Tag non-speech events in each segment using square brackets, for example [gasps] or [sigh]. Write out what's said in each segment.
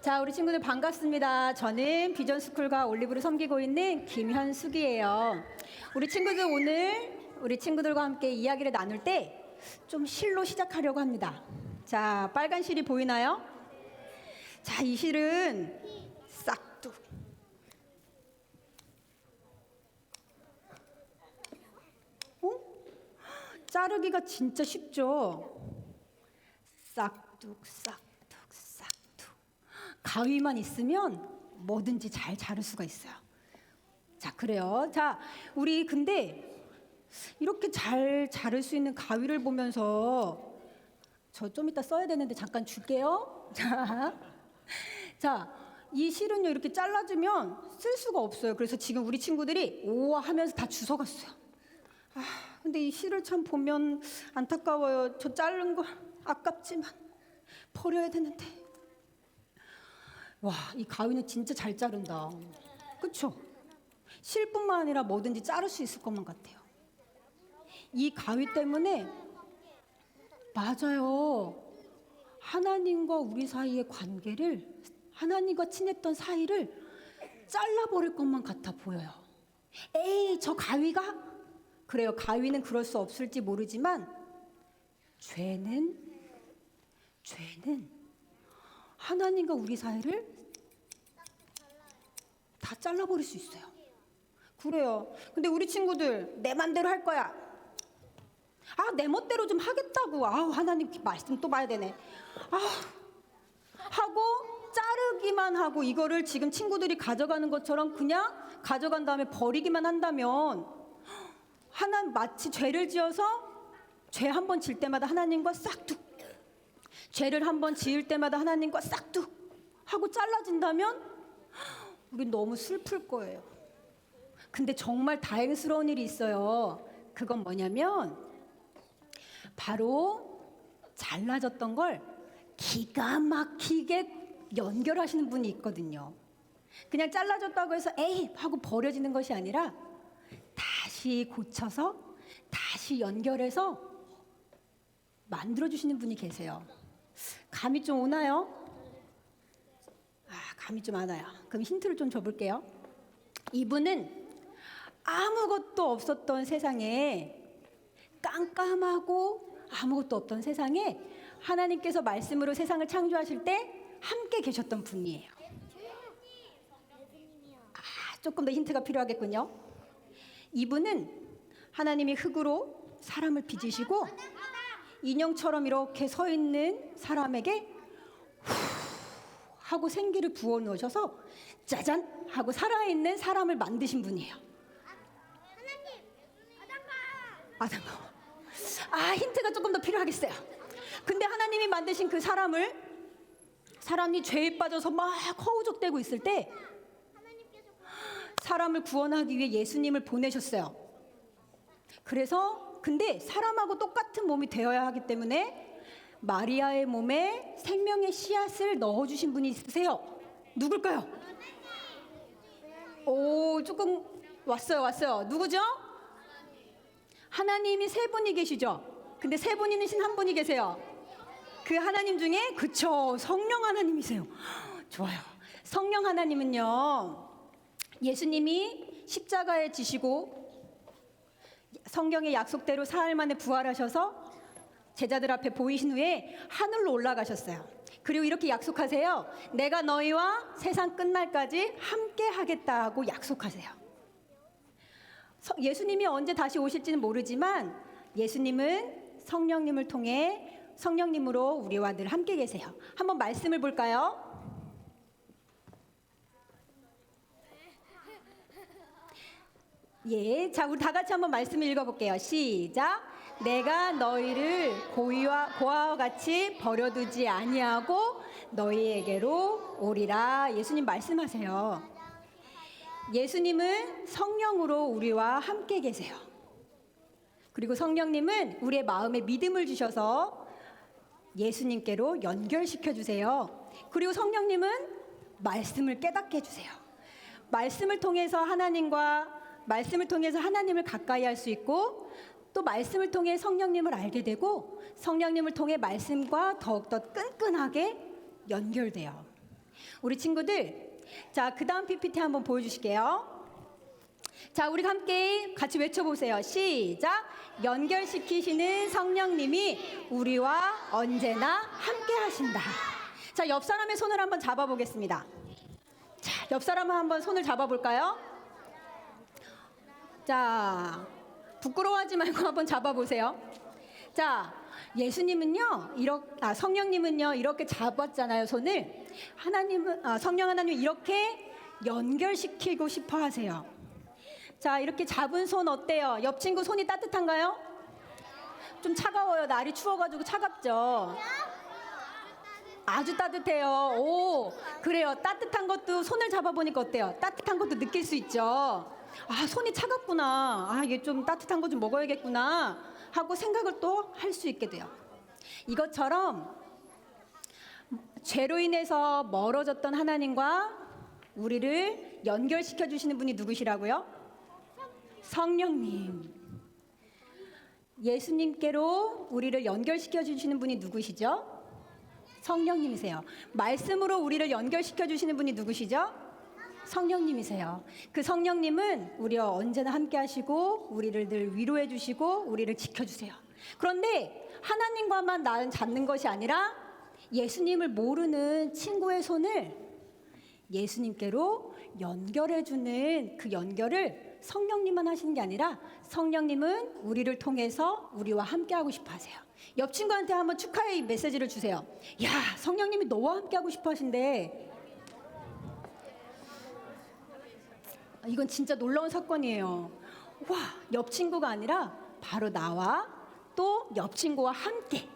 자, 우리 친구들 반갑습니다. 저는 비전스쿨과 올리브를 섬기고 있는 김현숙이에요. 우리 친구들 오늘 우리 친구들과 함께 이야기를 나눌 때 좀 실로 시작하려고 합니다. 자, 빨간 실이 보이나요? 자, 이 실은 싹둑. 어? 자르기가 진짜 쉽죠? 싹둑, 싹둑. 가위만 있으면 뭐든지 잘 자를 수가 있어요. 자, 그래요. 자, 우리 근데 이렇게 잘 자를 수 있는 가위를 보면서 저 좀 이따 써야 되는데 잠깐 줄게요. [laughs] 자, 자, 이 실은요 이렇게 잘라주면 쓸 수가 없어요. 그래서 지금 우리 친구들이 오와 하면서 다 주워갔어요. 아, 근데 이 실을 참 보면 안타까워요. 저 자른 거 아깝지만 버려야 되는데. 와, 이 가위는 진짜 잘 자른다. 그쵸? 실뿐만 아니라 뭐든지 자를 수 있을 것만 같아요. 이 가위 때문에 맞아요. 하나님과 우리 사이의 관계를 하나님과 친했던 사이를 잘라버릴 것만 같아 보여요. 에이, 저 가위가? 그래요. 가위는 그럴 수 없을지 모르지만 죄는 죄는 하나님과 우리 사이를 다 잘라버릴 수 있어요. 그래요. 근데 우리 친구들 내 맘대로 할 거야. 아, 내 멋대로 좀 하겠다고. 아, 하나님 말씀 또 봐야 되네. 아, 하고 자르기만 하고 이거를 지금 친구들이 가져가는 것처럼 그냥 가져간 다음에 버리기만 한다면 하나 마치 죄를 지어서 죄 한 번 질 때마다 하나님과 싹둑 죄를 한번 지을 때마다 하나님과 싹둑 하고 잘라진다면 우리 너무 슬플 거예요. 근데 정말 다행스러운 일이 있어요. 그건 뭐냐면 바로 잘라졌던 걸 기가 막히게 연결하시는 분이 있거든요. 그냥 잘라졌다고 해서 에이 하고 버려지는 것이 아니라 다시 고쳐서 다시 연결해서 만들어 주시는 분이 계세요. 감이 좀 오나요? 아, 감이 좀 안 와요. 그럼 힌트를 좀 줘볼게요. 이분은 아무것도 없었던 세상에 깜깜하고 아무것도 없던 세상에 하나님께서 말씀으로 세상을 창조하실 때 함께 계셨던 분이에요. 아, 조금 더 힌트가 필요하겠군요. 이분은 하나님이 흙으로 사람을 빚으시고 인형처럼 이렇게 서 있는 사람에게 후 하고 생기를 부어 넣으셔서 짜잔 하고 살아있는 사람을 만드신 분이에요. 아담가. 아 힌트가 조금 더 필요하겠어요. 근데 하나님이 만드신 그 사람을 사람이 죄에 빠져서 막 허우적대고 있을 때 사람을 구원하기 위해 예수님을 보내셨어요. 그래서 근데 사람하고 똑같은 몸이 되어야 하기 때문에 마리아의 몸에 생명의 씨앗을 넣어주신 분이 있으세요. 누굴까요? 오 조금 왔어요 왔어요. 누구죠? 하나님이 세 분이 계시죠. 근데 세 분이신 한 분이 계세요. 그 하나님 중에 그쵸 성령 하나님이세요. [gasps] 좋아요. 성령 하나님은요 예수님이 십자가에 지시고 성경의 약속대로 사흘 만에 부활하셔서 제자들 앞에 보이신 후에 하늘로 올라가셨어요. 그리고 이렇게 약속하세요. 내가 너희와 세상 끝날까지 함께 하겠다고 약속하세요. 서- 예수님이 언제 다시 오실지는 모르지만 예수님은 성령님을 통해 성령님으로 우리와 늘 함께 계세요. 한번 말씀을 볼까요? 예, 자 우리 다 같이 한번 말씀을 읽어볼게요. 시작. 내가 너희를 고의와 고아와 같이 버려두지 아니하고 너희에게로 오리라. 예수님 말씀하세요. 예수님은 성령으로 우리와 함께 계세요. 그리고 성령님은 우리의 마음에 믿음을 주셔서 예수님께로 연결시켜 주세요. 그리고 성령님은 말씀을 깨닫게 해 주세요. 말씀을 통해서 하나님과 말씀을 통해서 하나님을 가까이 할 수 있고 또 말씀을 통해 성령님을 알게 되고 성령님을 통해 말씀과 더욱더 끈끈하게 연결돼요. 우리 친구들, 자, 그 다음 PPT 한번 보여주실게요. 자, 우리 함께 같이 외쳐보세요. 시작. 연결시키시는 성령님이 우리와 언제나 함께 하신다. 자, 옆 사람의 손을 한번 잡아보겠습니다. 자, 옆 사람 한번 손을 잡아볼까요? 자, 부끄러워하지 말고 [laughs] 한번 잡아보세요. 자, 예수님은요, 이렇게, 아, 성령님은요, 이렇게 잡았잖아요, 손을. 하나님은, 아, 성령 하나님 이렇게 연결시키고 싶어 하세요. 자, 이렇게 잡은 손 어때요? 옆 친구 손이 따뜻한가요? 좀 차가워요. 날이 추워가지고 차갑죠? 아주 따뜻해요. 오, 그래요. 따뜻한 것도 손을 잡아보니까 어때요? 따뜻한 것도 느낄 수 있죠? 아, 손이 차갑구나. 아, 이게 좀 따뜻한 거 좀 먹어야겠구나. 하고 생각을 또 할 수 있게 돼요. 이것처럼 죄로 인해서 멀어졌던 하나님과 우리를 연결시켜 주시는 분이 누구시라고요? 성령님. 예수님께로 우리를 연결시켜 주시는 분이 누구시죠? 성령님이세요. 말씀으로 우리를 연결시켜 주시는 분이 누구시죠? 성령님이세요. 그 성령님은 우리와 언제나 함께 하시고 우리를 늘 위로해 주시고 우리를 지켜 주세요. 그런데 하나님과만 나는 잡는 것이 아니라 예수님을 모르는 친구의 손을 예수님께로 연결해 주는 그 연결을 성령님만 하시는 게 아니라 성령님은 우리를 통해서 우리와 함께 하고 싶어 하세요. 옆 친구한테 한번 축하의 메시지를 주세요. 야, 성령님이 너와 함께 하고 싶어 하신대. 이건 진짜 놀라운 사건이에요. 와, 옆 친구가 아니라 바로 나와 또 옆 친구와 함께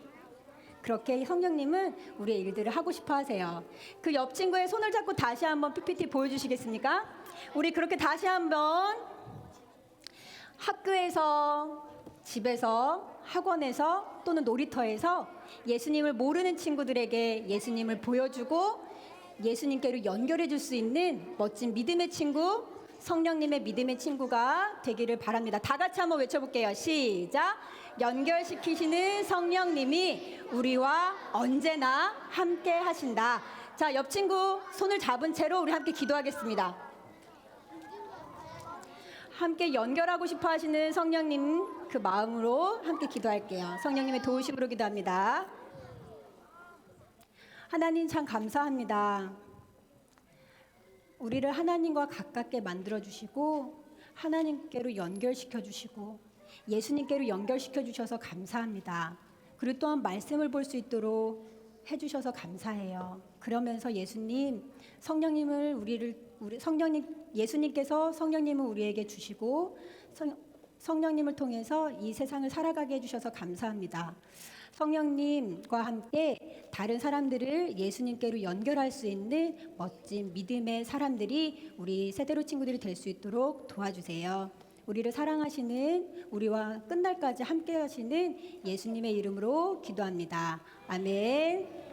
그렇게 성령님은 우리의 일들을 하고 싶어 하세요. 그 옆 친구의 손을 잡고 다시 한번 PPT 보여주시겠습니까? 우리 그렇게 다시 한번 학교에서, 집에서, 학원에서 또는 놀이터에서 예수님을 모르는 친구들에게 예수님을 보여주고 예수님께로 연결해 줄 수 있는 멋진 믿음의 친구, 성령님의 믿음의 친구가 되기를 바랍니다. 다 같이 한번 외쳐볼게요. 시작. 연결시키시는 성령님이 우리와 언제나 함께 하신다. 자, 옆 친구 손을 잡은 채로 우리 함께 기도하겠습니다. 함께 연결하고 싶어 하시는 성령님 그 마음으로 함께 기도할게요. 성령님의 도우심으로 기도합니다. 하나님 참 감사합니다. 우리를 하나님과 가깝게 만들어 주시고 하나님께로 연결시켜 주시고 예수님께로 연결시켜 주셔서 감사합니다. 그리고 또한 말씀을 볼 수 있도록 해 주셔서 감사해요. 그러면서 예수님 성령님을 우리를 우리 성령님 예수님께서 성령님을 우리에게 주시고 성, 성령님을 통해서 이 세상을 살아가게 해 주셔서 감사합니다. 성령님과 함께 다른 사람들을 예수님께로 연결할 수 있는 멋진 믿음의 사람들이 우리 세대로 친구들이 될 수 있도록 도와주세요. 우리를 사랑하시는 우리와 끝날까지 함께 하시는 예수님의 이름으로 기도합니다. 아멘.